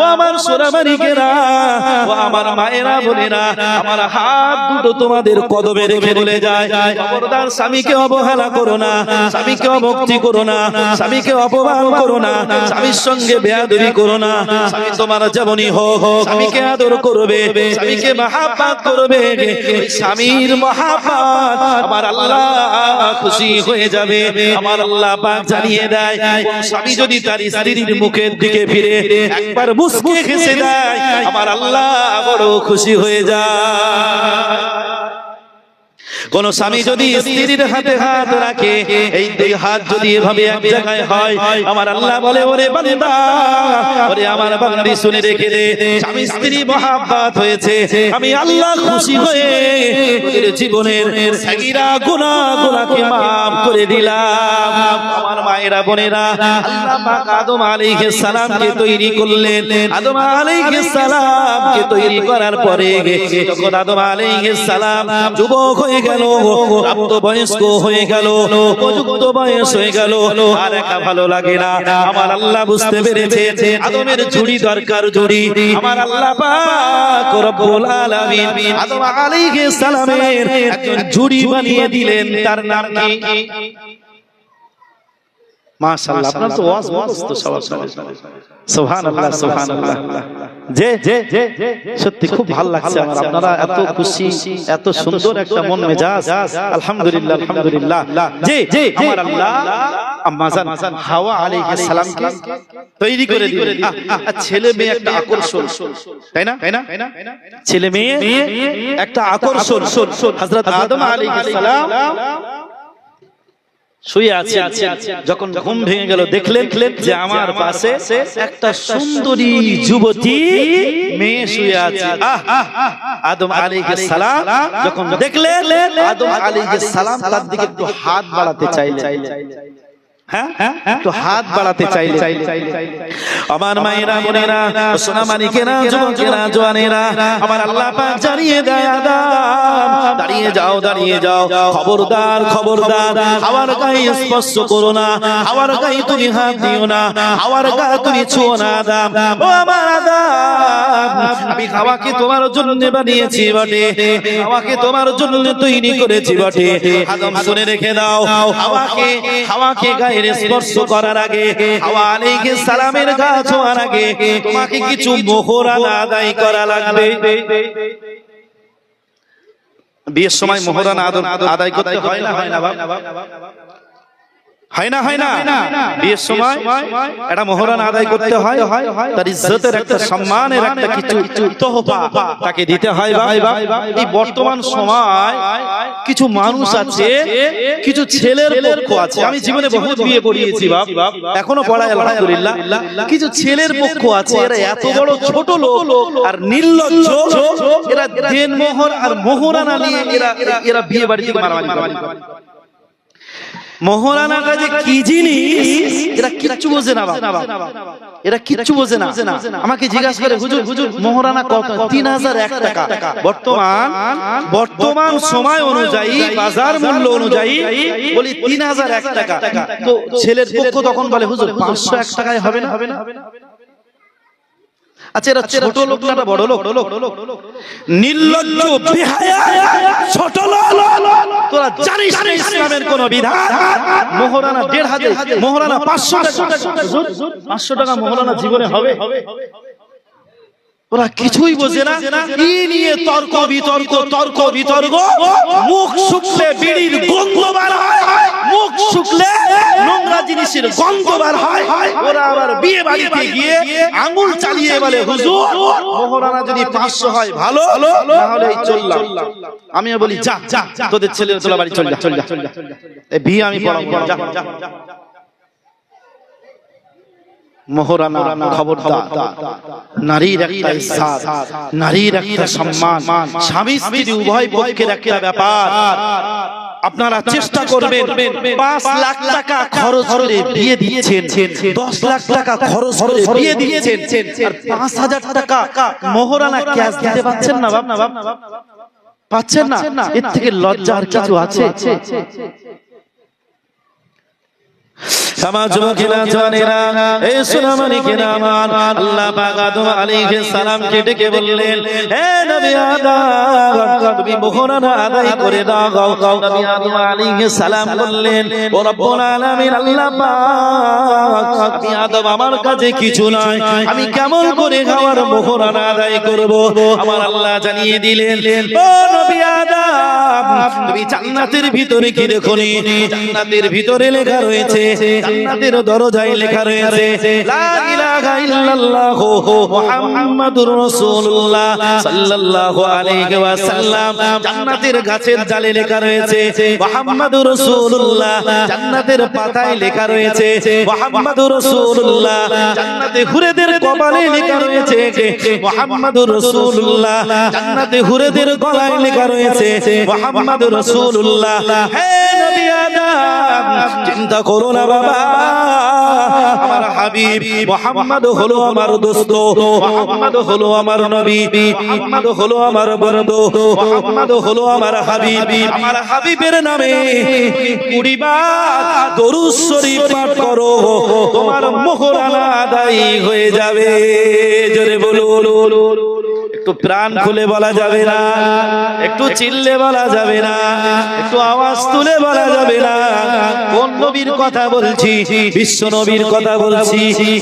ও আমার ও আমার মায়েরা আমার হাত দুটো তোমাদের কদমে রেখে বলে যায়, খবরদার স্বামীকে অবহেলা করো না, স্বামীকে করো না, স্বামীকে অপমান করো না, স্বামীর সঙ্গে করো না, স্বামী তোমার যেমনই হোক, স্বামীকে আদর করবে, স্বামীকে মহাপাত করবে স্বামীর মহাপাত আমার আল্লাহ খুশি হয়ে যাবে, আমার আল্লাহ পাক জানিয়ে দেয়, স্বামী যদি তার স্ত্রীর মুখের দিকে ফিরে একবার মুসকে হেসে দেয়। আমার আল্লাহ বড় খুশি হয়ে যায়। কোন স্বামী যদি স্ত্রীর হাতে হাত রাখে এই দুই হাত যদি এভাবে এক জায়গায় হয় আমার আল্লাহ বলে ওরে বান্দা ওরে আমার বান্দি শুনে রেখে দে স্বামী স্ত্রী মহাব্বত হয়েছে আমি আল্লাহ খুশি হয়ে তোদের জীবনের সাগিরা গুনাহ গুনাহকে maaf করে দিলাম। আমার মায়েরা বোনেরা আল্লাহ পাক আদম আলাইহিস সালামকে তৈরি করলেন। আদম আলাইহিস সালামকে তৈরি করার পরে যখন আদম আলাইহিস সালাম যুবক হয়ে গেল প্রাপ্ত বয়স্ক হয়ে গেল উপযুক্ত বয়স হয়ে গেল। আর একা ভালো লাগে না আমার আল্লাহ বুঝতে পেরেছে আদমের ঝুড়ি দরকার ঝুড়ি আমার আল্লাহ পাক রব্বুল আলামিন আদম আলাইহিস সালামের একজন ঝুড়ি বানিয়ে দিলেন তার নাম কি? মাশাআল্লাহ আপনার তো ওয়াজ মস্ত সবার সুবহানাল্লাহ সুবহানাল্লাহ যে যে সত্যি খুব ভালো লাগছে আমার আপনারা এত খুশি এত সুন্দর একটা মন মেজাজ। আলহামদুলিল্লাহ আলহামদুলিল্লাহ। জি জি আমার আল্লাহ আম্মা হাওয়া আলাইহিস সালামকে তৈরি করে ছেলে মেয়ে একটা আকর্ষণ। তাই না? তাই না? ছেলে মেয়ে একটা আকর্ষণ। হযরত আদম আলাইহিস সালাম শুয়ে আছে যখন ঘুম ভেঙে গেল, দেখলেন যে আমার পাশে একটা সুন্দরী যুবতী মেয়ে শুয়ে আছে। আদম আলীকে সালাম যখন দেখলেন, আদম আলীকে সালাম তার দিকে একটু হাত বাড়াতে চাইলেন। হ্যাঁ? একটু হাত বাড়াতে চাইলে। আমার মায়েরা বোনেরা সোনা মানিকেরা যুবকেরা জোয়ানেরা আমার আল্লাহ পাক জানিয়ে দেয় আদাম দাঁড়িয়ে যাও দাঁড়িয়ে যাও খবরদার খবরদার হাওয়ার গায়ে স্পর্শ করো না। হাওয়ার গায়ে তুমি হাত দিও না। হাওয়ার গায়ে তুমি ছুঁয়ো না আদাম ও আমার আদাম আমি হাওয়াকে তোমার জন্য বানিয়েছি বটে। হাওয়াকে তোমার জন্য তৈরি করেছি বটে। আদম শুনে রেখে দাও। হাওয়াকে হাওয়াকে গায়ের স্পর্শ করার আগে হাওয়া আলাইহিস সালামের গা ছোঁয়ার আগে তোমাকে কিছু মোহরানা আদায় করা লাগবে বিয়ের সময় মোহরানা আদ- আদায় করতে হয় না হয় না বাপ? হয় না হয় না? বিয়ের সময় একটা মোহরানা আদায় করতে হয় তার ইজ্জতের একটা সম্মানের একটা কিছু তোহফা তাকে দিতে হয় বা এই বর্তমান সময় কিছু মানুষ আছে কিছু ছেলের পক্ষ আছে। আমি জীবনে বহুত বিয়ে পড়িয়েছি বাপ। এখনও পড়াই আলহামদুলিল্লাহ। কিছু ছেলের পক্ষ আছে এরা এত বড় ছোট লোক আর নির্লজ্জ। এরা দেনমোহর আর মোহরানা নিয়ে এরা এরা- বিয়ে বাড়ি মারামারি করে। মোহরানাটা যে কি জিনিস? এরা কিচ্ছু বোঝে না বাবা এরা কিচ্ছু বোঝে না। আমাকে জিজ্ঞাসা করে, হুজুর হুজুর মোহরানা কত? তিন হাজার এক টাকা। বর্তমান বর্তমান সময় অনুযায়ী, বাজার মূল্য অনুযায়ী বলি তিন হাজার এক টাকা। তো ছেলের পক্ষ তখন বলে, হুজুর, পাঁচশো এক টাকায় হবে না হবে না? আচ্ছা এরা ছোট লোক না বড় লোক? নির্লজ্জ বেহায়া ছোট লোক। তোরা জানিস না ইসলামের কোন বিধান? মোহরানা দেড় হাজার মোহরানা পাঁচশো টাকা। পাঁচশো টাকা। মোহরানা জীবনে হবে? ওরা কিছুই বোঝে না। ই নিয়ে তর্ক বিতর্ক তর্ক বিতর্ক? মুখ শুকলে বিড়ির গন্ধ বার হয়। জিনিসের গন্ধ বার হয় ওরা আবার বিয়ে বাড়িতে গিয়ে আঙুল চালিয়ে বলে হুজুর মোহরানা যদি পাঁচশো হয় ভালো। না হলে এই চললাম। আমিও বলি যা যা তোদের ছেলের তোলা বাড়ি চল যা চল যা। এই বিয়ে আমি পড়াবো যা যা। মোহরানা খবরদার। নারীর একটা ইজ্জত। নারীর একটা সম্মান। স্বামী স্ত্রী উভয় পক্ষের একটা ব্যাপার। আপনারা চেষ্টা করবেন পাঁচ লাখ টাকা খরচ করে বিয়ে দিয়েছেন দশ লাখ টাকা খরচ করে বিয়ে দিয়েছেন আর পাঁচ হাজার টাকা মোহরানা ক্যাশ দিতে পারছেন না বাপ? না বাপ? পাচ্ছেন না? এর থেকে লজ্জার আর কিছু আছে। সমাজ মুখিনা জানেরা এই সুনামানি আল্লাহ পাক আদম আলাইহিস ডেকে বললেন, হে নবী আদম, তুমি আদায় করে দাও নবী আদম আলাইহিস সালাম বললেন, ও রব্বুল আলামিন, আল্লাহ পাক, আমি আদম আমার কাছে কিছু নাই আমি কেমন করে খাওয়ার মোহরানা আদায় করব? আমার আল্লাহ জানিয়ে দিলেন, ও নবী তুমি জান্নাতের ভিতরে কি দেখোনি? জান্নাতের ভিতরে লেখা রয়েছে। জান্নাতের দরজায় লেখা রয়েছে গাছের ডালে লেখা রয়েছে, মুহাম্মাদুর রাসূলুল্লাহ জান্নাতের পাতায় লেখা রয়েছে, মুহাম্মাদুর রাসূলুল্লাহ জান্নাতে হুরেদের কপালে লেখা রয়েছে, মুহাম্মাদুর রাসূলুল্লাহ জান্নাতে হুরেদের গলায় লেখা রয়েছে, মুহাম্মাদুর রাসূলুল্লাহ। হে চিন্তা করো না, বাবা। আমার হাবিব মোহাম্মদ হলো আমার দোস্ত, মোহাম্মদ হলো আমার নবী, মোহাম্মদ হলো আমার বন্ধু, মোহাম্মদ হলো আমার হাবিব। আমার হাবিবের নামে কুড়ি বার দরুদ শরীফ পাঠ করো। তোমার মোহরানা আদায় হয়ে যাবে। জোরে বলো একটু প্রাণ খুলে বলা যাবে না একটু চিল্লে বলা যাবে না একটু আওয়াজ তুলে বলা যাবে না। কোন নবীর কথা বলছি? বিশ্ব নবীর কথা বলছি।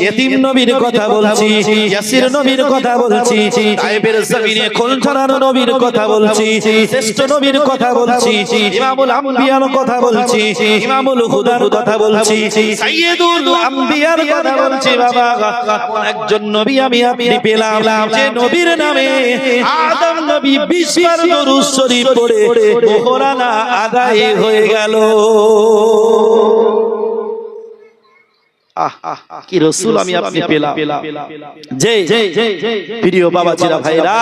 এতিম নবীর কথা বলছি। ইয়াসির নবীর কথা বলছি। তাইবের জমিনে খোল ধরানো নবীর কথা বলছি। শ্রেষ্ঠ নবীর কথা বলছি। ইমামুল আম্বিয়ার কথা বলছি। ইমামুল হুদার কথা বলছি। সাইয়্যিদুল আম্বিয়ার কথা বলছি বাবা। একজন নবী আমি আপনি পেলাম। যে নবীর নামে আদম নবী বিশবার দরুদ শরীফ পড়ে মোহরানা আদায় হয়ে গেল। কি রসুল আমি আপনি পেলাম? যে প্রিয় বাবা চিরা ভাইরা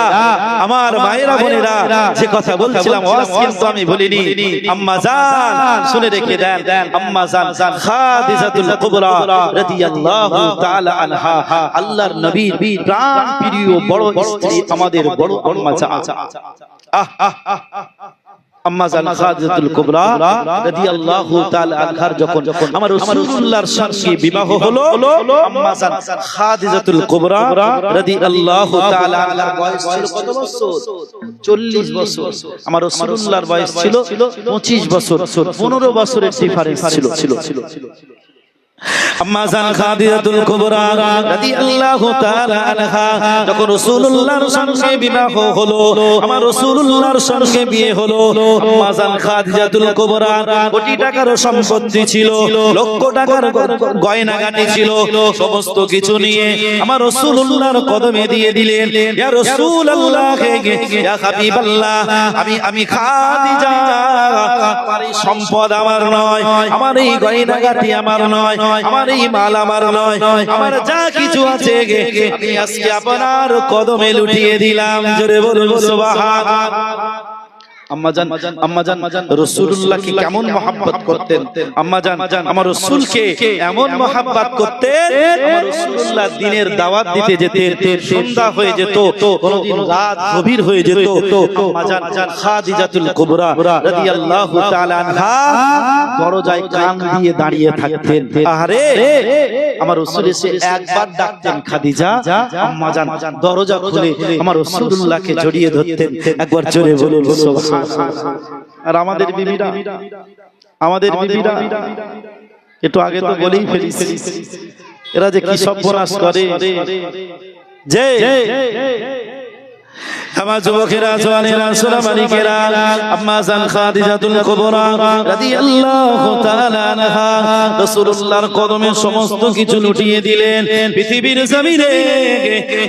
আমার ভাইরা বোনেরা যে কথা বলছিলাম কিন্তু আমি বলিনি আম্মা জান শুনে রেখে দেন। আম্মা জান খাদিজাতুল কুবরা রাদিয়াল্লাহু তাআলা আনহা। আল্লাহর নবীর প্রাণ প্রিয় বড় স্ত্রী আমাদের বড় আম্মা জান। আহ আহ আহ। জান খাদিজাতুল কুবরা রাদিয়াল্লাহু তাআলা আনহার যখন আমার রাসূলুল্লাহর সঙ্গে বিবাহ হলো আম্মা খাদিজাতুল কুবরা রাদিয়াল্লাহু তাআলা আনহার বয়স ছিল কত বছর? 40 বছর। আমার রাসূলুল্লাহর বয়স ছিল 25 বছর। 15 বছরের ডিফারেন্স ছিল। ছিল ছিল। কুবরা রাদিয়াল্লাহু তাআলা আনহা, যখন রাসূলুল্লাহর সঙ্গে বিবাহ হলো, আমার রাসূলুল্লাহর সঙ্গে বিয়ে হলো কুবরা কোটি টাকার সম্পত্তি ছিল, লক্ষ টাকার ছিল, সমস্ত কিছু নিয়ে আমার রাসূলুল্লাহর কদমে দিয়ে দিলেন, ইয়া রাসূলুল্লাহ, ইয়া হাবিবাল্লাহ, আমি আমি খাদিজা, আমার সম্পদ আমার নয়, আমার এই গয়নাগাটি আমার নয় আমার এই মাল আমার নয় আমার যা কিছু আছে আমি আজকে আপনার কদমে লুটিয়ে দিলাম। জোরে বলুন সুবহান। আম্মা জান আম্মা কেমন মহব্বত করতেন? আম্মা আমার রাসূলকে এমন মহব্বত করতেন? আমার দিনের দাওয়াত দিতে যেতেন সন্ধ্যা হয়ে যেত কোনদিন রাত গভীর হয়ে যেত। আম্মা খাদিজাতুল কুবরা রাদিয়াল্লাহু তাআলা আনহা দরজায় কান দিয়ে দাঁড়িয়ে থাকতেন। আরে আমার রাসূল এসে একবার ডাকতেন খাদিজা। দরজা খুলে আমার রাসূলুল্লাহকে জড়িয়ে ধরতেন। একবার জোরে বলুন। সুবহান আর আমাদের বিবিরা আমাদের বিবিরা একটু আগে তো বলেই ফেলিস এরা যে কি সর্বনাশ করে যে আমার যুবকেরা জওয়ানেরা সোনামানিকেরা, আম্মা জান খাদিজাতুল কুবরা রাদিয়াল্লাহু তাআলা আনহা, রাসূলুল্লাহর কদমে সমস্ত কিছু লুটিয়ে দিলেন পৃথিবীর জমিনে।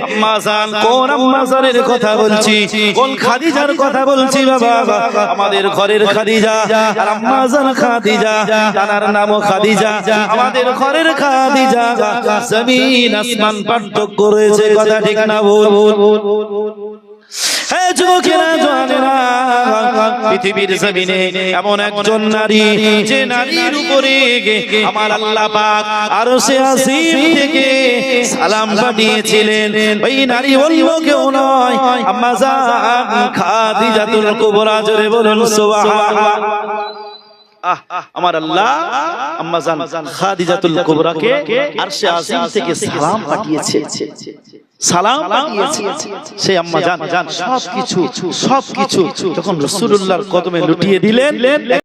আম্মা জান কোন আম্মা জানের কথা বলছি? কোন খাদিজার কথা বলছি বাবা? আমাদের ঘরের খাদিজা আর আম্মা জান খাদিজা জানার নামও খাদিজা। আমাদের ঘরের খাদিজা জমিন আসমান পার্থক্য রয়েছে, কথা ঠিক না হে পৃথিবীর জমিনে এমন একজন নারী, যে নারীর উপরে আমার আল্লাহ পাক আরশে আসিম থেকে সালাম পাঠিয়েছিলেন। ওই নারী অন্য কেউ নয়, আম্মা জান খাদিজাতুল কুবরা, জোরে বলুন, সুবহানাল্লাহ। আমার আল্লাহ, আম্মা জান খাদিজাতুল কুবরাকে আরশে আসিম থেকে সালাম পাঠিয়েছে। সালাম পাঠিয়েছে। সে আম্মা জান। সবকিছু সবকিছু যখন রাসূলুল্লাহর কদমে লুটিয়ে দিলেন।